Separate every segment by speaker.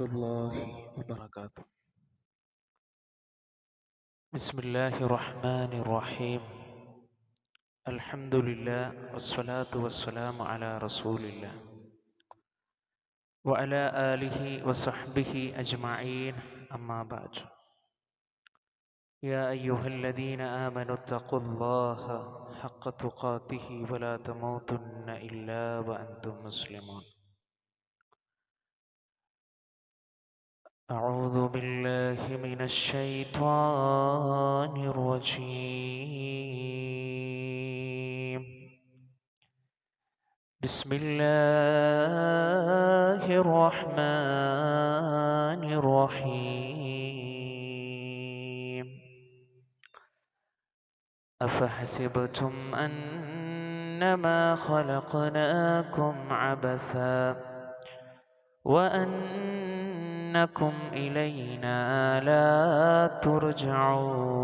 Speaker 1: الله وبركاته. بسم الله الرحمن الرحيم. الحمد لله والصلاة والسلام على رسول الله وعلى آله وصحبه أجمعين. أما بعد. يا أيها الذين آمنوا اتقوا الله حق تقاته ولا تموتن إلا وأنتم مسلمون. أعوذ بالله من الشيطان الرجيم. بسم الله الرحمن الرحيم. أفحسبتم أنما خلقناكم عبثا وأنكم إلينا لا ترجعون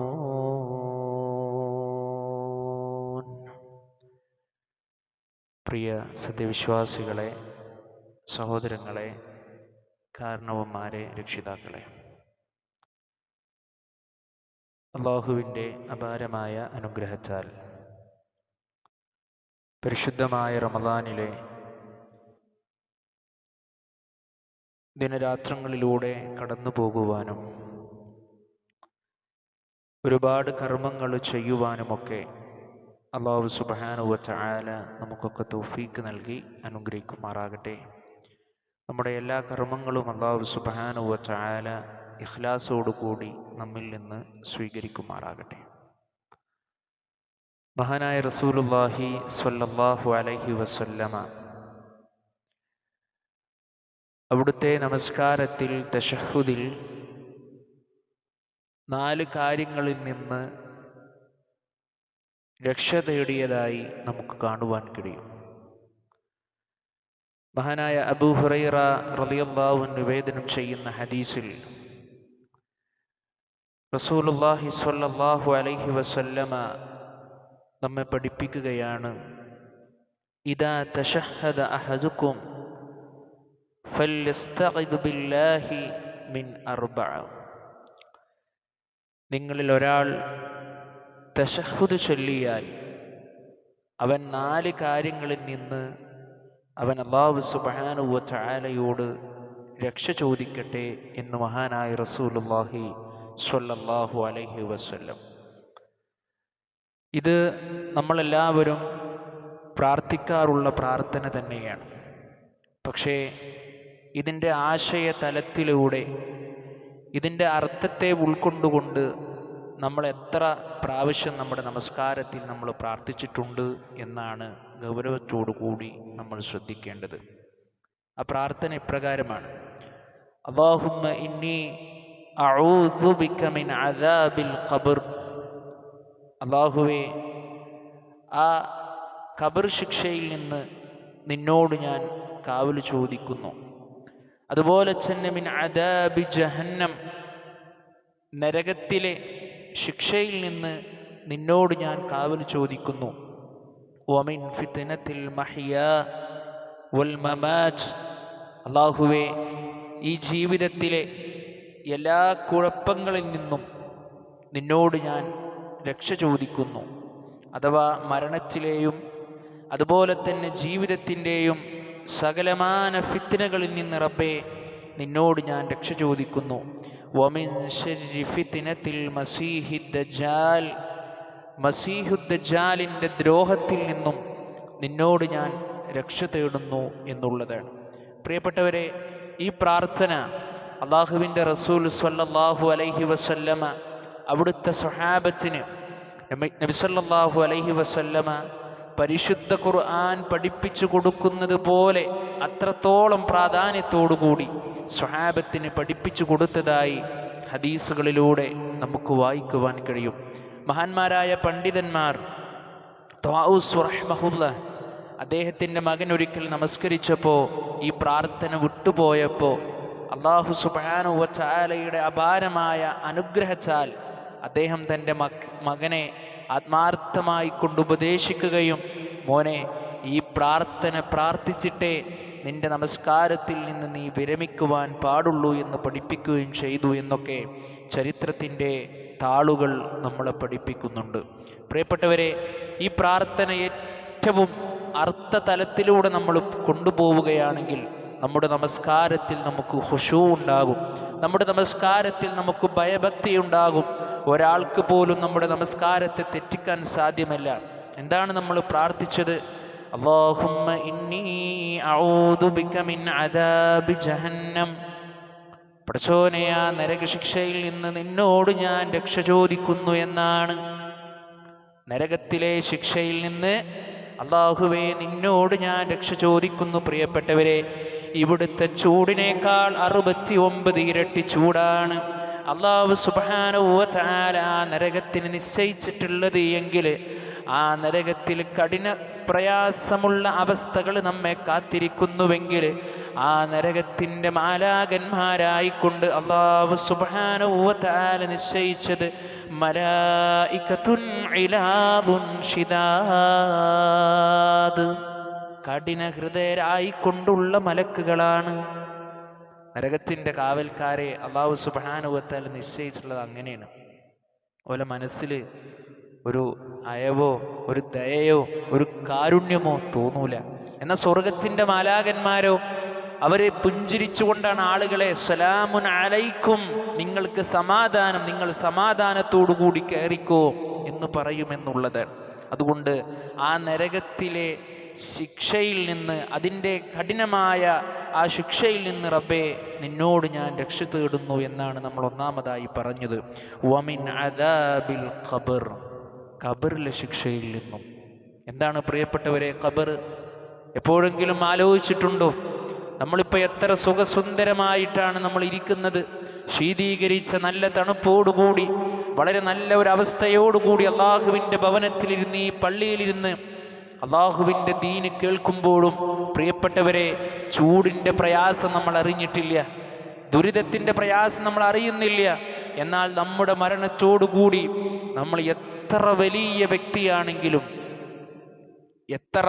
Speaker 1: പ്രിയ സത്യവിശ്വാസികളെ സഹോദരങ്ങളെ കാരണവന്മാരെ രക്ഷിതാക്കളെ അള്ളാഹുവിൻ്റെ അപാരമായ അനുഗ്രഹത്താൽ പരിശുദ്ധമായ റമദാനിലെ ദിനരാത്രങ്ങളിലൂടെ കടന്നു പോകുവാനും ഒരുപാട് കർമ്മങ്ങൾ ചെയ്യുവാനുമൊക്കെ അള്ളാഹു സുബാനുവറ്റ ആല നമുക്കൊക്കെ തോഫീക്ക് നൽകി അനുഗ്രഹിക്കുമാറാകട്ടെ. നമ്മുടെ എല്ലാ കർമ്മങ്ങളും അള്ളാഹു സുബാനുവറ്റ ആല ഇഖ്ലാസോടുകൂടി നമ്മിൽ നിന്ന് സ്വീകരിക്കുമാറാകട്ടെ. മഹാനായ റസൂലുല്ലാഹി സ്വല്ലല്ലാഹു അലൈഹി വസല്ലമ അവിടുത്തെ നമസ്കാരത്തിൽ തഷഹുദിൽ നാല് കാര്യങ്ങളിൽ നിന്ന് രക്ഷ തേടിയതായി നമുക്ക് കാണുവാൻ കഴിയും. മഹാനായ അബൂ ഹുറൈറ റളിയല്ലാഹു നിവേദനം ചെയ്യുന്ന ഹദീസിൽ റസൂലുള്ളാഹി സ്വല്ലല്ലാഹു അലൈഹി വസല്ലമ നമ്മെ പഠിപ്പിക്കുകയാണ് ഇദാ തശഹദ അഹദുക്കും മിൻ നിങ്ങളിൽ ഒരാൾ തശഹുദ് ചൊല്ലിയാൽ അവൻ നാല് കാര്യങ്ങളിൽ നിന്ന് അവൻ അള്ളാഹു തആലയോട് രക്ഷ ചോദിക്കട്ടെ എന്ന് മഹാനായ റസൂലുള്ളാഹി സ്വല്ലല്ലാഹു അലൈഹി വസ്ല്ലം. ഇത് നമ്മളെല്ലാവരും പ്രാർത്ഥിക്കാറുള്ള പ്രാർത്ഥന തന്നെയാണ്. പക്ഷേ ഇതിന്റെ ആശയ തലത്തിലൂടെ ഇതിന്റെ അർത്ഥത്തെ ഉൾക്കൊണ്ടുകൊണ്ട് നമ്മൾ എത്ര പ്രാവശ്യം നമ്മുടെ നമസ്കാരത്തിൽ നമ്മൾ പ്രാർത്ഥിച്ചിട്ടുണ്ട് എന്നാണ് ഗൗരവത്തോടു കൂടി നമ്മൾ ശ്രദ്ധിക്കേണ്ടത്. ആ പ്രാർത്ഥന ഇപ്രകാരമാണ്. അള്ളാഹുമ്മ ഇന്നി മിൻ ആ ഖബർ ശിക്ഷയിൽ നിന്ന് നിന്നോട് ഞാൻ കാവൽ ചോദിക്കുന്നു. അതുപോലെ തന്നെ മിൻ അദാബി ജഹന്നം. നരകത്തിലെ ശിക്ഷയിൽ നിന്ന് നിന്നോട് ഞാൻ കാവൽ ചോദിക്കുന്നു. ഒമിൻ ഫിത്നത്തിൽ മഹിയ വൽ അള്ളാഹുവെ ഈ ജീവിതത്തിലെ എല്ലാ കുഴപ്പങ്ങളിൽ നിന്നും നിന്നോട് ഞാൻ രക്ഷ ചോദിക്കുന്നു. അഥവാ മരണത്തിലെയും അതുപോലെ തന്നെ ജീവിതത്തിന്റെയും സകലമാന ഫിത്തിനകളിൽ നിന്ന് റബ്ബേ നിന്നോട് ഞാൻ രക്ഷ ചോദിക്കുന്നു. വമിൻ ദ്രോഹത്തിൽ നിന്നും നിന്നോട് ഞാൻ രക്ഷ തേടുന്നു എന്നുള്ളതാണ് പ്രിയപ്പെട്ടവരെ ഈ പ്രാർത്ഥന അള്ളാഹുവിന്റെ റസൂൽ സല്ലാഹു അലൈഹി വസല്ലമ അവിടുത്തെ സഹാബത്തിന് നബിസല്ലാഹു അലൈഹി വസല്ലമ പരിശുദ്ധ ഖുർആൻ പഠിപ്പിച്ചു കൊടുക്കുന്നത് പോലെ അത്രത്തോളം പ്രാധാന്യത്തോടുകൂടി സ്വഹാബത്തിന് പഠിപ്പിച്ചു കൊടുത്തതായി ഹദീസുകളിലൂടെ നമുക്ക് വായിക്കുവാൻ കഴിയും. മഹാന്മാരായ പണ്ഡിതന്മാർ അദ്ദേഹത്തിന്റെ മകൻ ഒരിക്കൽ നമസ്കരിച്ചപ്പോൾ ഈ പ്രാർത്ഥന വിട്ടുപോയപ്പോൾ അള്ളാഹു സുബാനുവ ചാലയുടെ അപാരമായ അനുഗ്രഹത്താൽ അദ്ദേഹം തന്റെ മകനെ ആത്മാർത്ഥമായി കൊണ്ടുപദേശിക്കുകയും മോനെ ഈ പ്രാർത്ഥന പ്രാർത്ഥിച്ചിട്ടേ നിന്റെ നമസ്കാരത്തിൽ നിന്ന് നീ വിരമിക്കുവാൻ പാടുള്ളൂ എന്ന് പഠിപ്പിക്കുകയും ചെയ്തു എന്നൊക്കെ ചരിത്രത്തിന്റെ താളുകൾ നമ്മളെ പഠിപ്പിക്കുന്നുണ്ട്. പ്രിയപ്പെട്ടവരെ ഈ പ്രാർത്ഥന ഏറ്റവും അർത്ഥതലത്തിലൂടെ നമ്മൾ കൊണ്ടുപോവുകയാണെങ്കിൽ നമ്മുടെ നമസ്കാരത്തിൽ നമുക്ക് ഹുഷു ഉണ്ടാകും. നമ്മുടെ നമസ്കാരത്തിൽ നമുക്ക് ഭയഭക്തി ഉണ്ടാകും. ഒരാൾക്ക് പോലും നമ്മുടെ നമസ്കാരത്തെ തെറ്റിക്കാൻ സാധ്യമല്ല. എന്താണ് നമ്മൾ പ്രാർത്ഥിച്ചത്? പ്രചോനയാ പടച്ചോനെ ആ നരകശിക്ഷയിൽ നിന്ന് നിന്നോട് ഞാൻ രക്ഷ ചോദിക്കുന്നു എന്നാണ്. നരകത്തിലെ ശിക്ഷയിൽ നിന്ന് അള്ളാഹുവെ നിന്നോട് ഞാൻ രക്ഷ ചോദിക്കുന്നു പ്രിയപ്പെട്ടവരെ. ഇവിടുത്തെ ചൂടിനേക്കാൾ അറുപത്തി ഒമ്പത് ഇരട്ടി ചൂടാണ്. അള്ളാഹു സുബാനുവല ആ നരകത്തിന് നിശ്ചയിച്ചിട്ടുള്ളത് എങ്കിൽ ആ നരകത്തിൽ കഠിന പ്രയാസമുള്ള അവസ്ഥകൾ നമ്മെ കാത്തിരിക്കുന്നുവെങ്കിൽ ആ നരകത്തിന്റെ മാലാകന്മാരായിക്കൊണ്ട് അള്ളാഹു സുബാനുവല നിശ്ചയിച്ചത് കഠിന ഹൃദയരായിക്കൊണ്ടുള്ള മലക്കുകളാണ്. നരകത്തിന്റെ കാവൽക്കാരെ അള്ളാഹു സുബാനുവത്താൽ നിശ്ചയിച്ചിട്ടുള്ളത് അങ്ങനെയാണ്. ഓല മനസ്സിൽ ഒരു അയവോ ഒരു ദയയോ ഒരു കാരുണ്യമോ തോന്നൂല. എന്നാൽ സ്വർഗത്തിന്റെ മാലാകന്മാരോ അവരെ പുഞ്ചിരിച്ചുകൊണ്ടാണ് ആളുകളെ സലാമുൻ അലൈക്കും നിങ്ങൾക്ക് സമാധാനം നിങ്ങൾ സമാധാനത്തോടുകൂടി കയറിക്കോ എന്ന് പറയുമെന്നുള്ളത്. അതുകൊണ്ട് ആ നരകത്തിലെ ശിക്ഷയിൽ നിന്ന് അതിന്റെ കഠിനമായ ആ ശിക്ഷയിൽ നിന്ന് റബ്ബേ നിന്നോട് ഞാൻ രക്ഷ തേടുന്നു എന്നാണ് നമ്മൾ ഒന്നാമതായി പറഞ്ഞത്. വമിൻ അദാബിൽ ഖബർ ഖബറിലെ ശിക്ഷയിൽ നിന്നും. എന്താണ് പ്രിയപ്പെട്ടവരെ ഖബർ? എപ്പോഴെങ്കിലും ആലോചിച്ചിട്ടുണ്ടോ? നമ്മളിപ്പോൾ എത്ര സുഖസുന്ദരമായിട്ടാണ് നമ്മൾ ഇരിക്കുന്നത്. ശീതീകരിച്ച നല്ല തണുപ്പോടുകൂടി വളരെ നല്ല ഒരു അവസ്ഥയോടുകൂടി അള്ളാഹുവിന്റെ ഭവനത്തിലിരുന്ന് ഈ പള്ളിയിലിരുന്ന് അള്ളാഹുവിന്റെ ദീന് കേൾക്കുമ്പോഴും പ്രിയപ്പെട്ടവരെ ചൂടിന്റെ പ്രയാസം നമ്മൾ അറിഞ്ഞിട്ടില്ല. ദുരിതത്തിന്റെ പ്രയാസം നമ്മൾ അറിയുന്നില്ല. എന്നാൽ നമ്മുടെ മരണത്തോടുകൂടി നമ്മൾ എത്ര വലിയ വ്യക്തിയാണെങ്കിലും എത്ര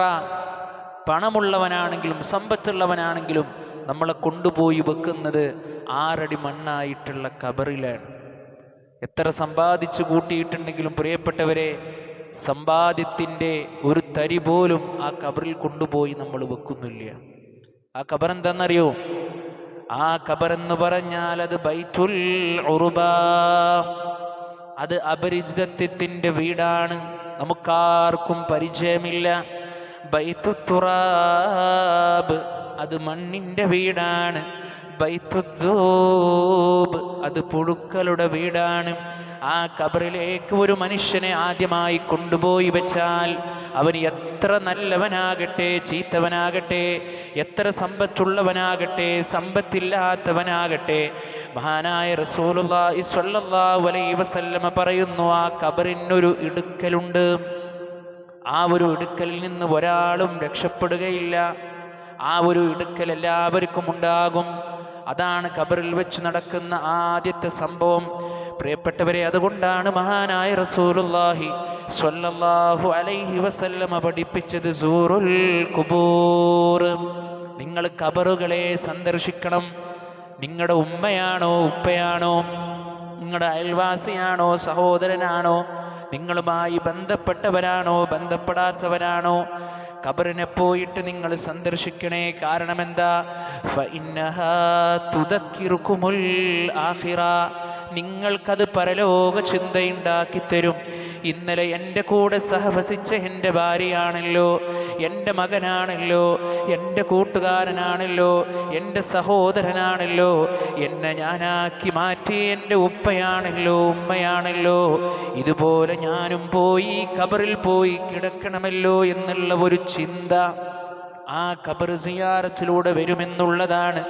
Speaker 1: പണമുള്ളവനാണെങ്കിലും സമ്പത്തുള്ളവനാണെങ്കിലും നമ്മളെ കൊണ്ടുപോയി വെക്കുന്നത് ആറടി മണ്ണായിട്ടുള്ള കബറിലാണ്. എത്ര സമ്പാദിച്ചു കൂട്ടിയിട്ടുണ്ടെങ്കിലും പ്രിയപ്പെട്ടവരെ സമ്പാദ്യത്തിന്റെ ഒരു തരി പോലും ആ കബറിൽ കൊണ്ടുപോയി നമ്മൾ വെക്കുന്നില്ല. ആ കബർ എന്താണെന്നറിയോ? ആ കബർ എന്ന് പറഞ്ഞാൽ അത് ബൈത്തുൽ ഉറുബ. അത് അപരിചിതത്വത്തിന്റെ വീടാണ്. നമുക്കാർക്കും പരിചയമില്ല. ബൈത്തു തുറാബ് അത് മണ്ണിന്റെ വീടാണ്. ബൈത്തുദ്ദൂബ് അത് പുഴുക്കളുടെ വീടാണ്. ആ കബറിലേക്ക് ഒരു മനുഷ്യനെ ആദ്യമായി കൊണ്ടുപോയി വെച്ചാൽ അവൻ എത്ര നല്ലവനാകട്ടെ ചീത്തവനാകട്ടെ എത്ര സമ്പത്തുള്ളവനാകട്ടെ സമ്പത്തില്ലാത്തവനാകട്ടെ. മഹാനായ റസൂലുള്ളാഹി സ്വല്ലല്ലാഹു അലൈഹി വസല്ലമ പറയുന്നു ആ കബറിനൊരു ഇടുക്കലുണ്ട്. ആ ഒരു ഇടുക്കലിൽ നിന്ന് ഒരാളും രക്ഷപ്പെടുകയില്ല. ആ ഒരു ഇടുക്കൽ എല്ലാവർക്കും ഉണ്ടാകും. അതാണ് കബറിൽ വെച്ച് നടക്കുന്ന ആദ്യത്തെ സംഭവം. പ്രിയപ്പെട്ടവരെ അതുകൊണ്ടാണ് മഹാനായ റസൂലുള്ളാഹി സ്വല്ലല്ലാഹു അലൈഹി വസല്ലമ പഠിപ്പിച്ചത് സൂറുൽ കുബൂർ നിങ്ങൾ കബറുകളെ സന്ദർശിക്കണം. നിങ്ങളുടെ ഉമ്മയാണോ ഉപ്പയാണോ നിങ്ങളുടെ അയൽവാസിയാണോ സഹോദരനാണോ നിങ്ങളുമായി ബന്ധപ്പെട്ടവരാണോ ബന്ധപ്പെടാത്തവരാണോ കബറിനെ പോയിട്ട് നിങ്ങൾ സന്ദർശിക്കണേ. കാരണം എന്താ നിങ്ങൾക്കത് പരലോക ചിന്തയുണ്ടാക്കി തരും ഇന്നലെ എന്റെ കൂടെ സഹവസിച്ച എന്റെ ഭാര്യയാണല്ലോ എന്റെ മകനാണല്ലോ എന്റെ കൂട്ടുകാരനാണല്ലോ എന്റെ സഹോദരനാണല്ലോ എന്നെ ഞാനാക്കി മാറ്റി എന്റെ ഉപ്പയാണല്ലോ ഉമ്മയാണല്ലോ. ഇതുപോലെ ഞാനും പോയി കബറിൽ പോയി കിടക്കണമല്ലോ എന്നുള്ള ഒരു ചിന്ത ആ കബർ സിയാറത്തിലൂടെ വരുമെന്നുള്ളതാണ്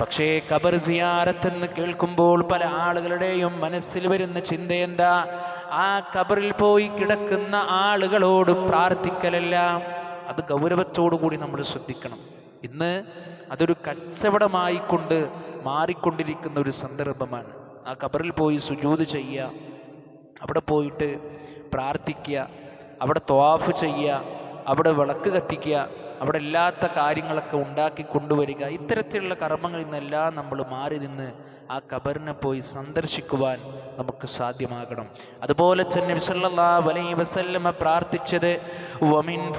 Speaker 1: പക്ഷേ കബർ സിയാരത്തെന്ന് കേൾക്കുമ്പോൾ പല ആളുകളുടെയും മനസ്സിൽ വരുന്ന ചിന്ത എന്താ? ആ കബറിൽ പോയി കിടക്കുന്ന ആളുകളോട് പ്രാർത്ഥിക്കലല്ല. അത് ഗൗരവത്തോടു കൂടി നമ്മൾ ശ്രദ്ധിക്കണം. ഇന്ന് അതൊരു കച്ചവടമായിക്കൊണ്ട് മാറിക്കൊണ്ടിരിക്കുന്ന ഒരു സന്ദർഭമാണ്. ആ കബറിൽ പോയി സുജൂത് ചെയ്യുക അവിടെ പോയിട്ട് പ്രാർത്ഥിക്കുക അവിടെ ത്വാഫ് ചെയ്യുക അവിടെ വിളക്ക് കത്തിക്കുക അവിടെ ഇല്ലാത്ത കാര്യങ്ങളൊക്കെ ഉണ്ടാക്കി കൊണ്ടുവരിക. ഇത്തരത്തിലുള്ള കർമ്മങ്ങളിൽ നിന്നെല്ലാം നമ്മൾ മാറി നിന്ന് ആ കബറിനെ പോയി സന്ദർശിക്കുവാൻ നമുക്ക് സാധ്യമാകണം. അതുപോലെ തന്നെ സല്ലല്ലാഹു അലൈഹി വസല്ലമ പ്രാർത്ഥിച്ചത് വമിൻ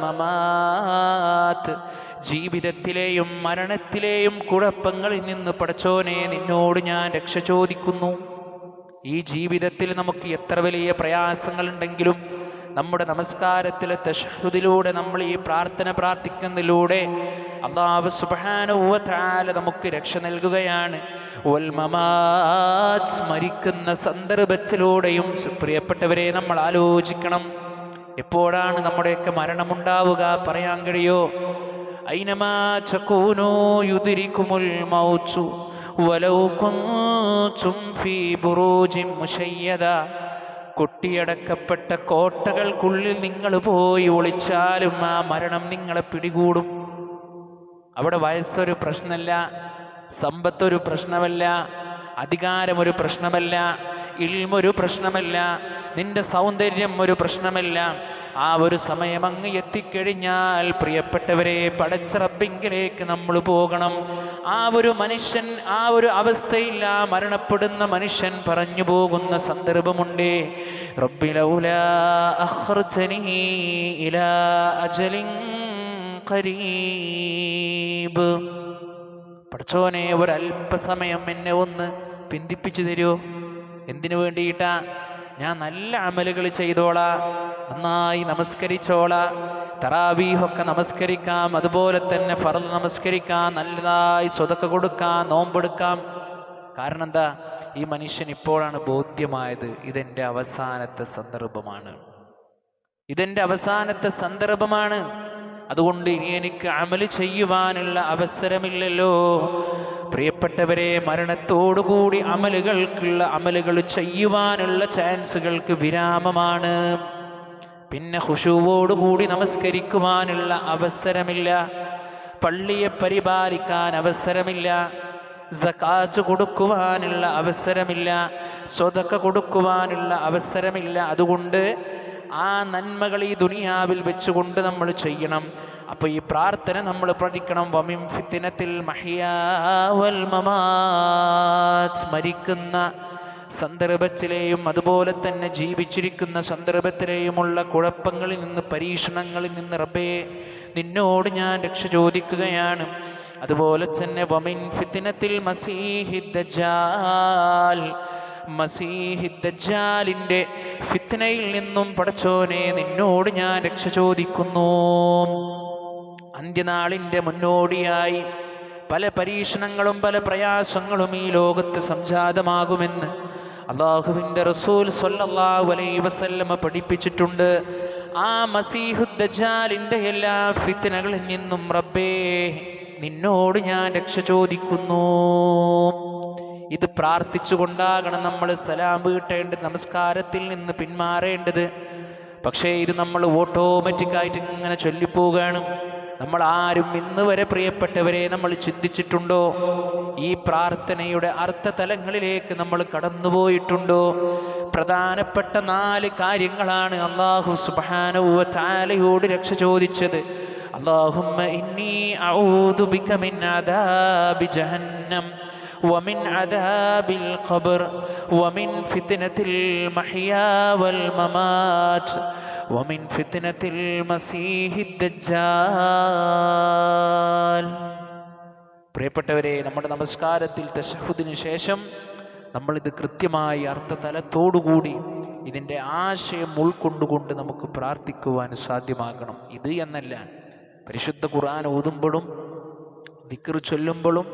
Speaker 1: മമാത്ത്. ജീവിതത്തിലെയും മരണത്തിലെയും കുഴപ്പങ്ങളിൽ നിന്ന് പടച്ചോനെ നിന്നോട് ഞാൻ രക്ഷ ചോദിക്കുന്നു. ഈ ജീവിതത്തിൽ നമുക്ക് എത്ര വലിയ പ്രയാസങ്ങളുണ്ടെങ്കിലും നമ്മുടെ നമസ്കാരത്തിലെ തഷഹുദിലൂടെ നമ്മൾ ഈ പ്രാർത്ഥന പ്രാർത്ഥിക്കുന്നതിലൂടെ അള്ളാഹു തആല നമുക്ക് രക്ഷ നൽകുകയാണ്. വൽ മമാത് മരിക്കുന്ന സന്ദർഭത്തിലൂടെയും പ്രിയപ്പെട്ടവരെ നമ്മൾ ആലോചിക്കണം. എപ്പോഴാണ് നമ്മുടെയൊക്കെ മരണമുണ്ടാവുക പറയാൻ കഴിയോ? ഐനമാ കൊട്ടിയടക്കപ്പെട്ട കോട്ടകൾക്കുള്ളിൽ നിങ്ങൾ പോയി ഒളിച്ചാലും ആ മരണം നിങ്ങളെ പിടികൂടും. അവിടെ വയസ്സൊരു പ്രശ്നമല്ല സമ്പത്തൊരു പ്രശ്നമല്ല അധികാരമൊരു പ്രശ്നമല്ല ഇൽമൊരു പ്രശ്നമല്ല നിന്റെ സൗന്ദര്യം ഒരു പ്രശ്നമല്ല ആ ഒരു സമയം അങ്ങ് എത്തിക്കഴിഞ്ഞാൽ പ്രിയപ്പെട്ടവരെ പടച്ചിറപ്പിങ്കിലേക്ക് നമ്മൾ പോകണം. ആ ഒരു മനുഷ്യൻ ആ ഒരു അവസ്ഥയിൽ ആ മരണപ്പെടുന്ന മനുഷ്യൻ പറഞ്ഞു പോകുന്ന സന്ദർഭമുണ്ട്. പഠിച്ചോനെ ഒരല്പസമയം എന്നെ ഒന്ന് പിന്തിപ്പിച്ചു തരുമോ എന്തിനു വേണ്ടിയിട്ടാ? ഞാൻ നല്ല അമലുകൾ ചെയ്തോളാ. നന്നായി നമസ്കരിച്ചോളാ. തറാവീഹൊക്കെ നമസ്കരിക്കാം. അതുപോലെ തന്നെ ഫറൽ നമസ്കരിക്കാം. നല്ലതായി സ്വതക്ക കൊടുക്കാം. നോമ്പെടുക്കാം. കാരണം എന്താ ഈ മനുഷ്യൻ ഇപ്പോഴാണ് ബോധ്യമായത്. ഇതെന്റെ അവസാനത്തെ സന്ദർഭമാണ്. ഇതെന്റെ അവസാനത്തെ സന്ദർഭമാണ്. അതുകൊണ്ട് ഇനി എനിക്ക് അമൽ ചെയ്യുവാനുള്ള അവസരമില്ലല്ലോ. പ്രിയപ്പെട്ടവരെ മരണത്തോടുകൂടി അമലുകൾക്കുള്ള അമലുകൾ ചെയ്യുവാനുള്ള ചാൻസുകൾക്ക് വിരാമമാണ്. പിന്നെ ഹുഷുവോടുകൂടി നമസ്കരിക്കുവാനുള്ള അവസരമില്ല. പള്ളിയെ പരിപാലിക്കാൻ അവസരമില്ല. സക്കാത്ത് കൊടുക്കുവാനുള്ള അവസരമില്ല. സ്വതക്ക കൊടുക്കുവാനുള്ള അവസരമില്ല. അതുകൊണ്ട് ആ നന്മകൾ ഈ ദുനിയാവിൽ വെച്ചുകൊണ്ട് നമ്മൾ ചെയ്യണം. അപ്പൊ ഈ പ്രാർത്ഥന നമ്മൾ പഠിക്കണം. വമിം ഫിത്തിനത്തിൽ മഹിയാവൽ മമാത്. മരിക്കുന്ന സന്ദർഭത്തിലെയും അതുപോലെ തന്നെ ജീവിച്ചിരിക്കുന്ന സന്ദർഭത്തിലെയുമുള്ള കുഴപ്പങ്ങളിൽ നിന്ന് പരീക്ഷണങ്ങളിൽ നിന്ന് റബ്ബേ നിന്നോട് ഞാൻ രക്ഷ ചോദിക്കുകയാണ്. അതുപോലെ തന്നെ വമിൻ ഫിത്തിനത്തിൽ മസീഹി ദജ്ജാൽ മസീഹി ദജ്ജാലിന്റെ ഫിത്നയിൽ നിന്നും പടച്ചോനെ നിന്നോട് ഞാൻ രക്ഷ ചോദിക്കുന്നു. അന്ത്യനാളിന്റെ മുന്നോടിയായി പല പരീക്ഷണങ്ങളും പല പ്രയാസങ്ങളും ഈ ലോകത്ത് സംജാതമാകുമെന്ന് അള്ളാഹുവിന്റെ റസൂൽ സൊല്ലാഹു അലൈഹി വസല്ലമ പഠിപ്പിച്ചിട്ടുണ്ട്. ആ മസീഹുദ്ദജാലിന്റെ എല്ലാ ഫിത്തനകളിൽ നിന്നും റബ്ബേ നിന്നോട് ഞാൻ രക്ഷ ചോദിക്കുന്നു. ഇത് പ്രാർത്ഥിച്ചുകൊണ്ടാകണം നമ്മൾ സലാം വീട്ടേണ്ടത് നമസ്കാരത്തിൽ നിന്ന് പിന്മാറേണ്ടത്. പക്ഷേ ഇത് നമ്മൾ ഓട്ടോമാറ്റിക്കായിട്ട് ഇങ്ങനെ ചൊല്ലിപ്പോവുകയാണ് നമ്മൾ ആരും ഇന്ന് വരെ പ്രിയപ്പെട്ടവരെ നമ്മൾ ചിന്തിച്ചിട്ടുണ്ടോ? ഈ പ്രാർത്ഥനയുടെ അർത്ഥ തലങ്ങളിലേക്ക് നമ്മൾ കടന്നുപോയിട്ടുണ്ടോ? പ്രധാനപ്പെട്ട നാല് കാര്യങ്ങളാണ് അള്ളാഹു സുബാനവുവ താലയോട് രക്ഷ ചോദിച്ചത്. അള്ളാഹുമ്മ ഇന്നി ഔദുബിക മിൻ ജഹന്നം. ومن عذاب القبر ومن فتنة المحيا والممات ومن فتنة المسيح الدجال പ്രിയപ്പെട്ടവരെ നമ്മുടെ നമസ്കാരത്തിൽ തശഹുദിന് ശേഷം നമ്മളിത് കൃത്യമായി അർത്ഥതലത്തോടുകൂടി ഇതിൻ്റെ ആശയം ഉൾക്കൊണ്ടുകൊണ്ട് നമുക്ക് പ്രാർത്ഥിക്കുവാൻ സാധ്യമാകണം ഇത് എന്നല്ല പരിശുദ്ധ ഖുർആൻ ഓതുമ്പോഴും ദിക്ർ ചൊല്ലുമ്പോഴും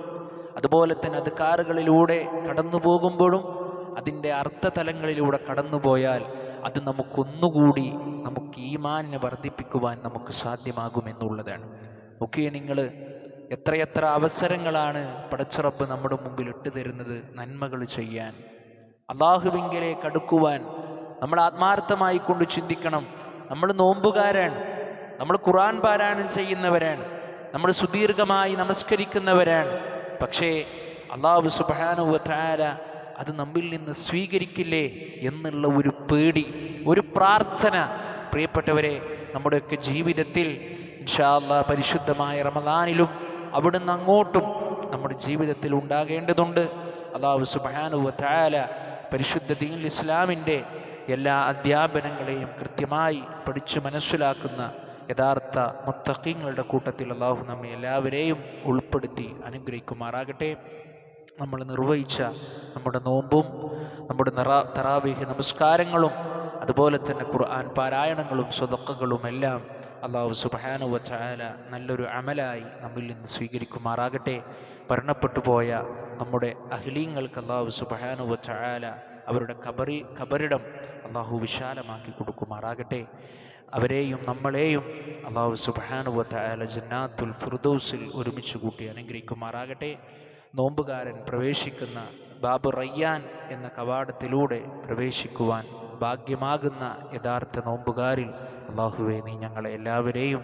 Speaker 1: അതുപോലെ തന്നെ അത് കാറുകളിലൂടെ കടന്നു പോകുമ്പോഴും അതിന്റെ അർത്ഥതലങ്ങളിലൂടെ കടന്നുപോയാൽ അത് നമുക്കൊന്നുകൂടി നമുക്ക് ഈമാനിനെ വർദ്ധിപ്പിക്കുവാൻ നമുക്ക് സാധ്യമാകുമെന്നുള്ളതാണ്. ഒക്കെ നിങ്ങൾ എത്രയെത്ര അവസരങ്ങളാണ് പടച്ചിറപ്പ് നമ്മുടെ മുമ്പിൽ ഇട്ടു തരുന്നത് നന്മകൾ ചെയ്യാൻ. അള്ളാഹുവിങ്കിലേക്ക് അടുക്കുവാൻ നമ്മൾ ആത്മാർത്ഥമായി കൊണ്ട് ചിന്തിക്കണം. നമ്മൾ നോമ്പുകാരാണ്. നമ്മൾ ഖുറാൻ പാരായണം ചെയ്യുന്നവരാണ്. നമ്മൾ സുദീർഘമായി നമസ്കരിക്കുന്നവരാണ്. പക്ഷേ അള്ളാഹു സുബാനുവല അത് നമ്മിൽ നിന്ന് സ്വീകരിക്കില്ലേ എന്നുള്ള ഒരു പേടി ഒരു പ്രാർത്ഥന. പ്രിയപ്പെട്ടവരെ നമ്മുടെയൊക്കെ ജീവിതത്തിൽ ഇൻഷാല്ല പരിശുദ്ധമായ റമദാനിലും അവിടുന്ന് അങ്ങോട്ടും നമ്മുടെ ജീവിതത്തിൽ ഉണ്ടാകേണ്ടതുണ്ട്. അള്ളാഹു സുബാനു വാര പരിശുദ്ധ ദീൻ ഇസ്ലാമിന്റെ എല്ലാ അധ്യാപനങ്ങളെയും കൃത്യമായി പഠിച്ചു മനസ്സിലാക്കുന്ന യഥാർത്ഥ മുത്തഖീങ്ങളുടെ കൂട്ടത്തിൽ അള്ളാഹു നമ്മെ എല്ലാവരെയും ഉൾപ്പെടുത്തി അനുഗ്രഹിക്കുമാറാകട്ടെ. നമ്മൾ നിർവഹിച്ച നമ്മുടെ നോമ്പും നമ്മുടെ നിറ തറാവീഹ് നമസ്കാരങ്ങളും അതുപോലെ തന്നെ ഖുർആൻ പാരായണങ്ങളും സ്വതക്കകളും എല്ലാം അള്ളാഹു സുബാനുവ ചായാല നല്ലൊരു അമലായി നമ്മിൽ നിന്ന് സ്വീകരിക്കുമാറാകട്ടെ. മരണപ്പെട്ടു പോയ നമ്മുടെ അഹ്ലീങ്ങൾക്ക് അള്ളാഹു സുബാനുവ ചായാല അവരുടെ കബറി കബറിടം അള്ളാഹു വിശാലമാക്കി കൊടുക്കുമാറാകട്ടെ. അവരെയും നമ്മളെയും അള്ളാഹു സുബാനുവ ചായാല ജന്നാത്തുൽ ഫിർദൗസിൽ ഒരുമിച്ച് കൂട്ടി അനുഗ്രഹിക്കുമാറാകട്ടെ നോമ്പുകാരൻ പ്രവേശിക്കുന്ന ബാബു റയ്യാൻ എന്ന കവാടത്തിലൂടെ പ്രവേശിക്കുവാൻ ഭാഗ്യമാകുന്ന യഥാർത്ഥ നോമ്പുകാരിൽ അള്ളാഹുവെ നീ ഞങ്ങളെ എല്ലാവരെയും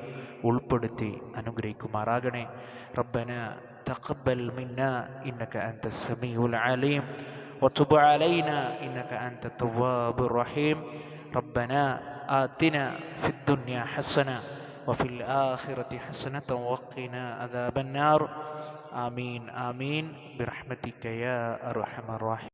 Speaker 1: ഉൾപ്പെടുത്തി അനുഗ്രഹിക്കുമാറാകണേ റബ്ബന تقبل منا إنك أنت السميع العليم وتب علينا إنك أنت التواب الرحيم ربنا آتنا في الدنيا حسنة وفي الآخرة حسنة وقنا عذاب النار. آمين آمين. برحمتك يا أرحم الراحمين.